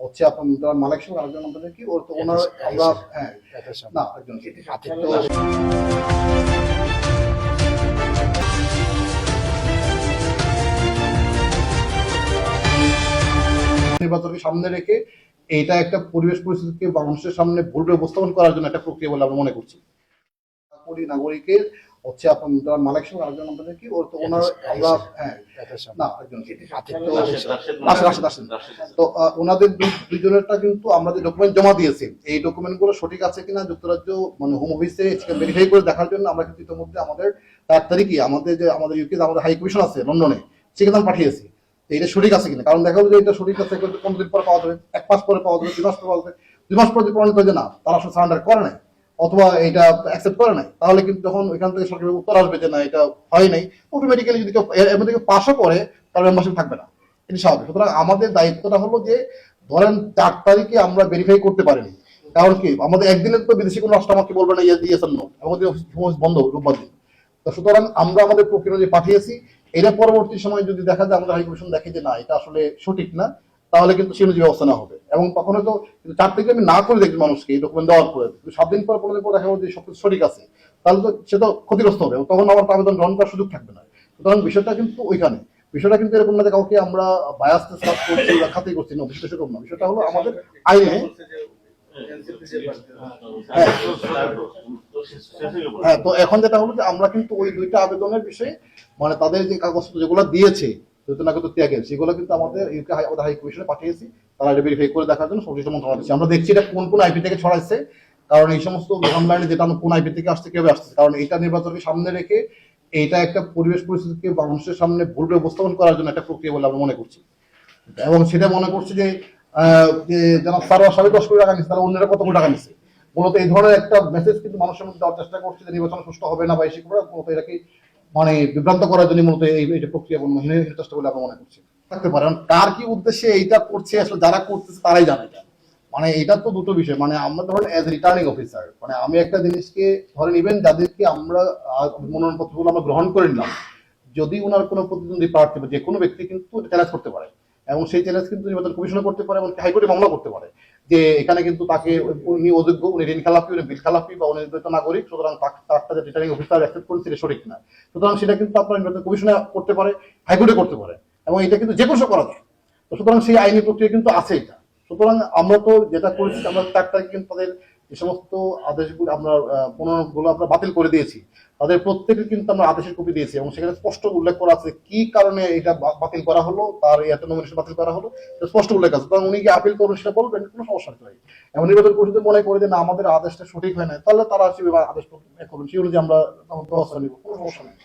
হচ্ছে আপনার মালিক সাহেব আরেকজন আমাদের কি ওর তো ওনার আমরা হ্যাঁ না একজন। নির্বাচনকে সামনে রেখে এইটা একটা পরিবেশ পরিস্থিতিকে মানুষের সামনে ভুলভাবে উপস্থাপন করার জন্য একটা প্রক্রিয়া বলে আমরা মনে করছি। করি নাগরিকের হচ্ছে আপনার মালিক সাহেব আরেকজন আমাদের কি? ওর তো ওনার আমরা হ্যাঁ। না একজন তো ওনাদের দুইজনেরটা কিন্তু আমরা যে ডকুমেন্ট জমা দিয়েছি এই ডকুমেন্টগুলো সঠিক আছে কিনা যুক্তরাজ্য মানে হোম অফিসে ভেরিফাই করে দেখার জন্য আমরা কিন্তু ইতিমধ্যে আমাদের তার তারিখে আমাদের যে আমাদের ইউকে আমাদের হাই কমিশন আছে লন্ডনে সেখানে আমি পাঠিয়েছি এটা সঠিক আছে কিনা? কারণ দেখা যাবে যে এটা সঠিক আছে কিন্তু পনেরো দিন পরে পাওয়া যাবে? এক মাস পরে পাওয়া যাবে দুই মাস পরে পাওয়া যাবে দুই মাস পরে যদি প্রমাণিত যে না তারা আসলে সারেন্ডার করে নাই অথবা এটা অ্যাকসেপ্ট করে নাই, তাহলে কিন্তু যখন ওইখান থেকে সরকারের উত্তর আসবে যে না, এটা হয় নাই অটোমেটিক্যালি যদি কেউ এর- মধ্যে পাশও করে, তার মেম্বারশিপ থাকবে না, এটি স্বাভাবিক। সুতরাং আমাদের দায়িত্বটা হলো যে, ধরেন চার তারিখে আমরা ভেরিফাই করতে পারিনি, কারণ কি, আমাদের একদিনের তো বিদেশি কোনো রাষ্ট্র আমাকে বলবে না ইয়ে দিয়েছেন নো আমাদের বন্ধ রোববার দিন। তো সুতরাং আমরা আমাদের প্রক্রিয়া যে পাঠিয়েছি এটা পরবর্তী সময় যদি দেখা যায়, আমাদের হাইকমিশন দেখে যে না, এটা আসলে সঠিক না তাহলে কিন্তু সে অনুযায়ী ব্যবস্থা নেওয়া হবে। এবং তখন হয়তো চার থেকে আমি না করে দেখি মানুষকে এই ডকুমেন্ট দেওয়ার পরে। সাত দিন পর, পনেরো দেখা যাবে যে সবকিছু সঠিক আছে। তাহলে তো সে তো ক্ষতিগ্রস্ত হবে। তখন আমার আবেদন গ্রহণ করার সুযোগ থাকবে না। সুতরাং বিষয়টা কিন্তু ওইখানে। বিষয়টা কিন্তু এরকম না যে কাউকে আমরা বায়াস কাজ করছি বা খাতে করছি না বিষয়টা সেরকম না। বিষয়টা হলো আমাদের আইনে হ্যাঁ তো এখন যেটা হলো যে আমরা কিন্তু ওই দুইটা আবেদনের বিষয়ে মানে তাদের যে কাগজপত্র যেগুলো দিয়েছে নাগরিক ত্যাগের, সেগুলো কিন্তু আমাদের ইউকে পাঠিয়েছি, তারা এটা ভেরিফাই করে দেখার জন্য সংশ্লিষ্ট মন্ত্রণালয়। আমরা দেখছি এটা কোন কোন আইপি থেকে ছড়াইছে, কারণ এই সমস্ত অনলাইনে যেটা কোন আইপি থেকে আসছে, কীভাবে আসছে, কারণ এটা নির্বাচনকে সামনে রেখে একটা পরিবেশ পরিস্থিতিকে মানুষের সামনে উপস্থাপন করার জন্য একটা প্রক্রিয়া বলে আমরা মনে করছি এবং সেটা মনে করছি যে যারা সারা দশ কোটি টাকা নিচ্ছে তারা অন্যরা কত কোটি টাকা নিচ্ছে মূলত এই ধরনের একটা মেসেজ কিন্তু মানুষের মধ্যে দেওয়ার চেষ্টা করছে যে নির্বাচন সুষ্ঠু হবে না বা করে মূলত এটাকে মানে বিভ্রান্ত করার জন্য মূলত এই প্রক্রিয়া মহিলা চেষ্টা বলে আমরা মনে করছি। থাকতে পারে কার কি উদ্দেশ্যে এইটা করছে, আসলে যারা করতেছে তারাই জানে এটা। মানে এটা তো দুটো বিষয় মানে আমরা ধরেন এজ রিটার্নিং অফিসার মানে আমি একটা জিনিসকে ধরেন ইভেন যাদেরকে আমরা মনোনয়নপত্রগুলো আমরা গ্রহণ করে নিলাম, যদি ওনার কোনো প্রতিদ্বন্দ্বী প্রার্থী বা যে কোনো ব্যক্তি কিন্তু চ্যালেঞ্জ করতে পারে, এবং সেই চ্যালেঞ্জ কিন্তু নির্বাচন কমিশনে করতে পারে, এবং হাইকোর্টে মামলা করতে পারে। যে এখানে কিন্তু তাকে উনি অযোগ্য, উনি ঋণ খেলাপি, উনি বিল খেলাপি বা উনি নির্বাচিত নাগরিক, সুতরাং তার- তারটা যে রিটার্নিং অফিসার অ্যাকসেপ্ট করেছে সেটা সঠিক না। সুতরাং সেটা কিন্তু আপনার নির্বাচন কমিশনে করতে পারে হাইকোর্টে করতে পারে, এবং এটা কিন্তু যে কোনো করা যায়। তো সুতরাং সেই আইনি প্রক্রিয়া কিন্তু আছে এটা। সুতরাং আমরা তো যেটা করেছি, আমরা তার কিন্তু তাদের যে সমস্ত আদেশগুলো আমরা পুনর্গুলো আমরা বাতিল করে দিয়েছি। তাদের প্রত্যেকে কিন্তু আমরা আদেশের কপি দিয়েছি এবং সেখানে স্পষ্ট উল্লেখ করা আছে কি কারণে এটা বাতিল করা হলো, তার এত নমিনেশন বাতিল করা হলো স্পষ্ট উল্লেখ আছে। কারণ উনি কি আপিল করবেন সেটা বলবেন? কোনো সমস্যা নেই। এমন নির্বাচন পরিষদ মনে করে যে, না, আমাদের আদেশটা সঠিক হয় না তাহলে তারা সেভাবে আদেশ করবেন। সেই অনুযায়ী আমরা ব্যবস্থা নিব। কোনো সমস্যা নেই।